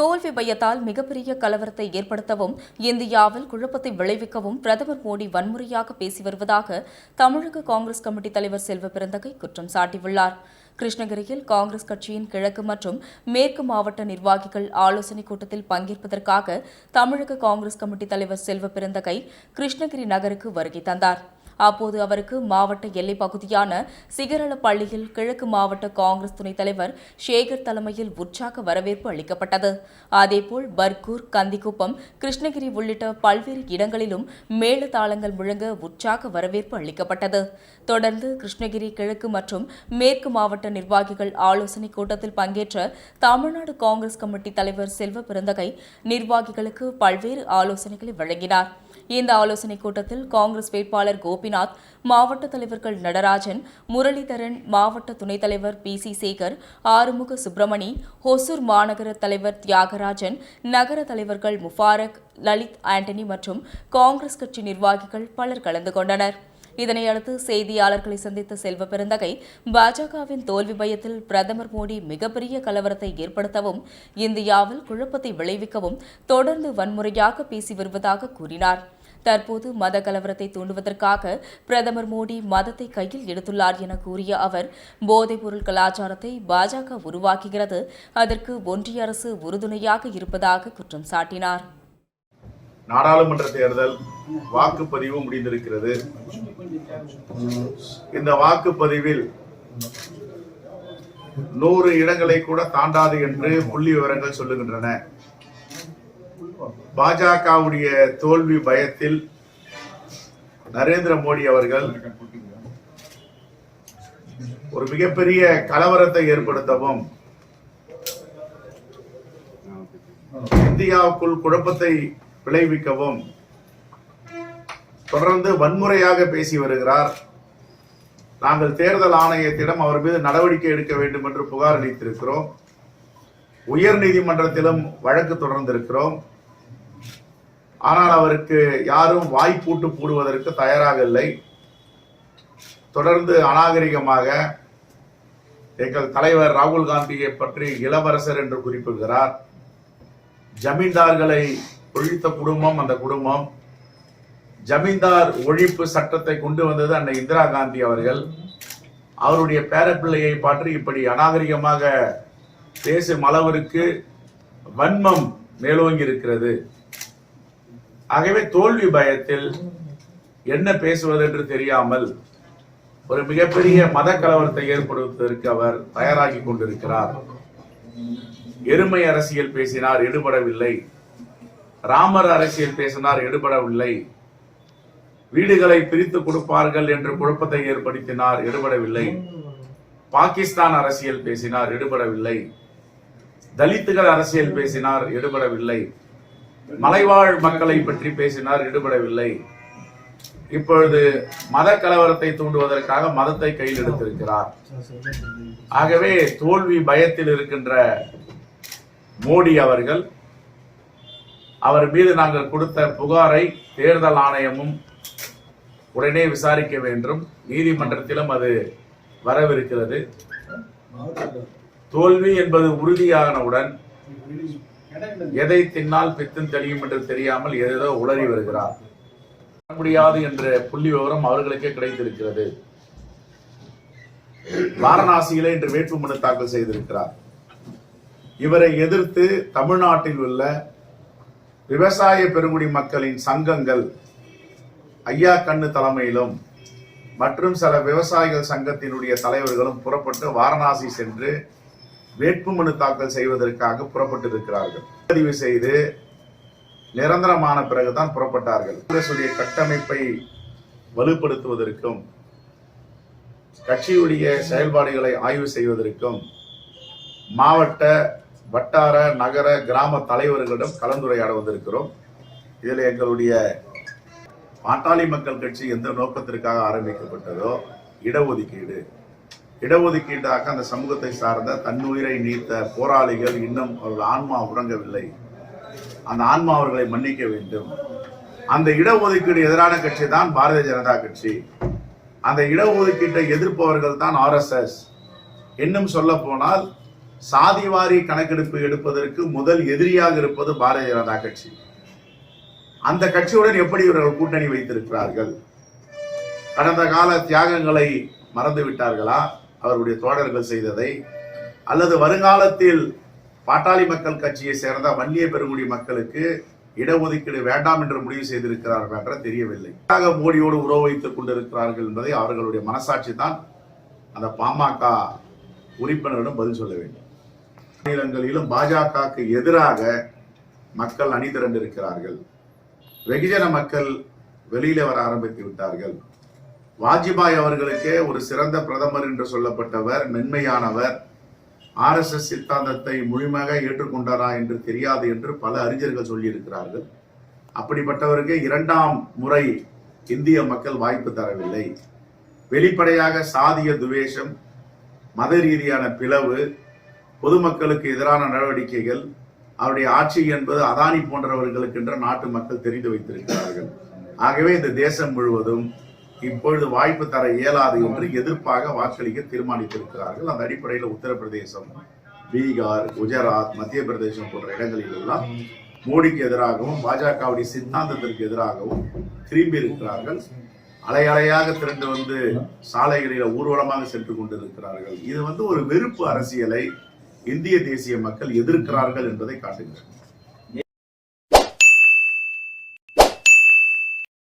தோல்வி பயத்தால் மிகப்பெரிய கலவரத்தை ஏற்படுத்தவும் இந்தியாவில் குழப்பத்தை விளைவிக்கவும் பிரதமர் மோடி வன்முறையாக பேசி வருவதாக தமிழக காங்கிரஸ் கமிட்டி தலைவர் செல்வ பிறந்தகை குற்றம் சாட்டியுள்ளார். கிருஷ்ணகிரியில் காங்கிரஸ் கட்சியின் கிழக்கு மற்றும் மேற்கு மாவட்ட நிர்வாகிகள் ஆலோசனைக் கூட்டத்தில் பங்கேற்பதற்காக தமிழக காங்கிரஸ் கமிட்டி தலைவர் செல்வ பிறந்தகை கிருஷ்ணகிரி நகருக்கு வருகை தந்தார். அப்போது அவருக்கு மாவட்ட எல்லைப் பகுதியான சிகரளப்பள்ளியில் கிழக்கு மாவட்ட காங்கிரஸ் துணைத் தலைவர் சேகர் தலைமையில் உற்சாக வரவேற்பு அளிக்கப்பட்டது. அதேபோல் பர்கூர் கந்திக்குப்பம் கிருஷ்ணகிரி உள்ளிட்ட பல்வேறு இடங்களிலும் மேளதாளங்கள் முழங்க உற்சாக வரவேற்பு அளிக்கப்பட்டது. தொடர்ந்து கிருஷ்ணகிரி கிழக்கு மற்றும் மேற்கு மாவட்ட நிர்வாகிகள் ஆலோசனைக் கூட்டத்தில் பங்கேற்ற தமிழ்நாடு காங்கிரஸ் கமிட்டி தலைவர் செல்வ பிறந்தகை நிர்வாகிகளுக்கு பல்வேறு ஆலோசனைகளை வழங்கினார். இந்த ஆலோசனைக் கூட்டத்தில் காங்கிரஸ் வேட்பாளர் கோபி கோபிநாத் மாவட்ட தலைவர்கள் நடராஜன் முரளிதரன் மாவட்ட துணைத் தலைவர் பி சி சேகர் ஆறுமுக சுப்பிரமணி ஹொசூர் மாநகர தலைவர் தியாகராஜன் நகர தலைவர்கள் முஃபாரக் லலித் ஆண்டனி மற்றும் காங்கிரஸ் கட்சி நிர்வாகிகள் பலர் கலந்து கொண்டனர். இதனையடுத்து செய்தியாளர்களை சந்தித்த செல்வ பெருந்தகை பாஜகவின் தோல்வி பயத்தில் பிரதமர் மோடி மிகப்பெரிய கலவரத்தை ஏற்படுத்தவும் இந்தியாவில் குழப்பத்தை விளைவிக்கவும் தொடர்ந்து வன்முறையாக பேசி வருவதாக கூறினார். தற்போது மத கலவரத்தை தூண்டுவதற்காக பிரதமர் மோடி மதத்தை கையில் எடுத்துள்ளார் என கூறிய அவர் போதைப்பொருள் கலாச்சாரத்தை பாஜக உருவாக்குகிறது. அதற்கு ஒன்றிய அரசு உறுதுணையாக இருப்பதாக குற்றம் சாட்டினார். நாடாளுமன்ற தேர்தல் வாக்குப்பதிவு முடிந்திருக்கிறது. இந்த வாக்குப்பதிவில் நூறு இடங்களை கூட தாண்டாது என்று புள்ளி விவரங்கள் சொல்லுகின்றன. பாஜகவுடைய தோல்வி பயத்தில் நரேந்திர மோடி அவர்கள் ஒரு மிகப்பெரிய கலவரத்தை ஏற்படுத்தவும் இந்தியாவுக்குள் குழப்பத்தை விளைவிக்கவும் தொடர்ந்து வன்முறையாக பேசி வருகிறார். நாங்கள் தேர்தல் ஆணையத்திடம் அவர் மீது நடவடிக்கை எடுக்க வேண்டும் என்று புகார் அளித்திருக்கிறோம். உயர் நீதிமன்றத்திலும் வழக்கு தொடர்ந்திருக்கிறோம். ஆனால் அவருக்கு யாரும் வாய்ப்பூட்டு போடுவதற்கு தயாராக இல்லை. தொடர்ந்து அநாகரிகமாக எங்கள் தலைவர் ராகுல் காந்தியை பற்றி இளவரசர் என்று குறிப்பிடுகிறார். ஜமீன்தார்களை ஒழித்த குடும்பம் அந்த குடும்பம். ஜமீன்தார் ஒழிப்பு சட்டத்தை கொண்டு வந்தது அன்னை இந்திரா காந்தி அவர்கள். அவருடைய பேரப்பிள்ளையை பற்றி இப்படி அநாகரிகமாக பேசும் அளவிற்கு வன்மம் மேலோங்கி இருக்கிறது ஆகவே தோல்வி பயத்தில் என்ன பேசுவது என்று தெரியாமல் ஒரு மிகப்பெரிய மத கலவரத்தை ஏற்படுத்துவதற்கு அவர் தயாராகி கொண்டிருக்கிறார். எருமை அரசியல் பேசினார் எடுபடவில்லை. ராமர் அரசியல் பேசினார் எடுபடவில்லை. வீடுகளை பிரித்து கொடுப்பார்கள் என்று குழப்பத்தை ஏற்படுத்தினார் எடுபடவில்லை. பாகிஸ்தான் அரசியல் பேசினார் எடுபடவில்லை. தலித்துகள் அரசியல் பேசினார் எடுபடவில்லை. மலைவாழ் மக்களை பற்றி பேசினார் ஈடுபடவில்லை. இப்பொழுது மத கலவரத்தை தூண்டுவதற்காக மதத்தை கையில் எடுத்திருக்கிறார். ஆகவே தோல்வி பயத்தில் இருக்கின்ற மோடி அவர்கள் அவர் மீது நாங்கள் கொடுத்த புகாரை தேர்தல் ஆணையமும் உடனே விசாரிக்க வேண்டும். நீதிமன்றத்திலும் அது வரவிருக்கிறது. தோல்வி என்பது உறுதியானவுடன் எதை தின்னால் பித்தம் தெளியும் என்று தெரியாமல் ஏதோ உளறி வருகிறார். முடியாது என்ற புள்ளி விவரம் அவர்களுக்கே கிடைத்திருக்கிறது. வாரணாசியிலே இன்று வேட்புமனு தாக்கல் செய்திருக்கிறார். இவரை எதிர்த்து தமிழ்நாட்டில் உள்ள விவசாய பெருங்குடி மக்களின் சங்கங்கள் ஐயா கண்ணு தலைமையிலும் மற்றும் சில விவசாயிகள் சங்கத்தினுடைய தலைவர்களும் புறப்பட்டு வாரணாசி சென்று வேட்புமனு தாக்கல் செய்வதற்காக புறப்பட்டிருக்கிறார்கள். பதிவு செய்து நிரந்தரமான பிறகுதான் புறப்பட்டார்கள். காங்கிரசுடைய கட்டமைப்பை வலுப்படுத்துவதற்கும் கட்சியுடைய செயல்பாடுகளை ஆய்வு செய்வதற்கும் மாவட்ட வட்டார நகர கிராம தலைவர்களிடம் கலந்துரையாட வந்திருக்கிறோம் இதில் எங்களுடைய பாட்டாளி மக்கள் கட்சி எந்த நோக்கத்திற்காக ஆரம்பிக்கப்பட்டதோ இடஒதுக்கீடு இடஒதுக்கீட்டாக அந்த சமூகத்தை சார்ந்த தன்னுயிரை நீத்த போராளிகள் இன்னும் அவர்கள் ஆன்மா உறங்கவில்லை. அந்த ஆன்மா அவர்களை மன்னிக்க வேண்டும். அந்த இடஒதுக்கீடு எதிரான கட்சி தான் பாரதிய ஜனதா கட்சி. அந்த இடஒதுக்கீட்டை எதிர்ப்பவர்கள் தான் ஆர்எஸ்எஸ் இன்னும் சொல்ல போனால் சாதிவாரி கணக்கெடுப்பு எடுப்பதற்கு முதல் எதிரியாக இருப்பது பாரதிய ஜனதா கட்சி. அந்த கட்சியுடன் எப்படி இவர்கள் கூட்டணி வைத்திருக்கிறார்கள்? கடந்த கால தியாகங்களை மறந்து விட்டார்களா அவருடைய தோழர்கள் செய்ததை அல்லது வருங்காலத்தில் பாட்டாளி மக்கள் கட்சியை சேர்ந்த வன்னிய பெருங்குடி மக்களுக்கு இடஒதுக்கீடு வேண்டாம் என்று முடிவு செய்திருக்கிறார்கள் என்ற தெரியவில்லை. மோடியோடு உறவு வைத்துக் கொண்டிருக்கிறார்கள் என்பதை அவர்களுடைய மனசாட்சி தான் அந்த பாமக உறுப்பினரிடம் பதில் சொல்ல வேண்டும். மாநிலங்களிலும் பாஜகவுக்கு எதிராக மக்கள் அணி திரண்டிருக்கிறார்கள். வெகுஜன மக்கள் வெளியில வர ஆரம்பித்து விட்டார்கள். வாஜ்பாய் அவர்களுக்கே ஒரு சிறந்த பிரதமர் என்று சொல்லப்பட்டவர் மென்மையானவர். ஆர்எஸ்எஸ் சித்தாந்தத்தை முழுமையாக ஏற்றுக்கொண்டாரா என்று தெரியாது என்று பல அறிஞர்கள் சொல்லியிருக்கிறார்கள். அப்படிப்பட்டவருக்கு இரண்டாம் முறை இந்திய மக்கள் வாய்ப்பு தரவில்லை. வெளிப்படையாக சாதிய துவேஷம் மத ரீதியான பிளவு பொதுமக்களுக்கு எதிரான நடவடிக்கைகள் அவருடைய ஆட்சி என்பது அதானி போன்றவர்களுக்கென்று நாட்டு மக்கள் தெரிந்து வைத்திருக்கிறார்கள். ஆகவே இந்த தேசம் முழுவதும் இப்பொழுது வாய்ப்பு தர இயலாது என்று எதிர்ப்பாக வாக்களிக்க தீர்மானித்திருக்கிறார்கள். அந்த அடிப்படையில் உத்தரப்பிரதேசம் பீகார் குஜராத் மத்திய பிரதேசம் போன்ற இடங்களில் எல்லாம் மோடிக்கு எதிராகவும் பாஜகவுடைய சித்தாந்தத்திற்கு எதிராகவும் திரும்பி இருக்கிறார்கள். அலை அலையாக திரண்டு வந்து சாலைகளில் ஊர்வலமாக சென்று கொண்டிருக்கிறார்கள். இது வந்து ஒரு வெறுப்பு அரசியலை இந்திய தேசிய மக்கள் எதிர்க்கிறார்கள் என்பதை காட்டுகிறது.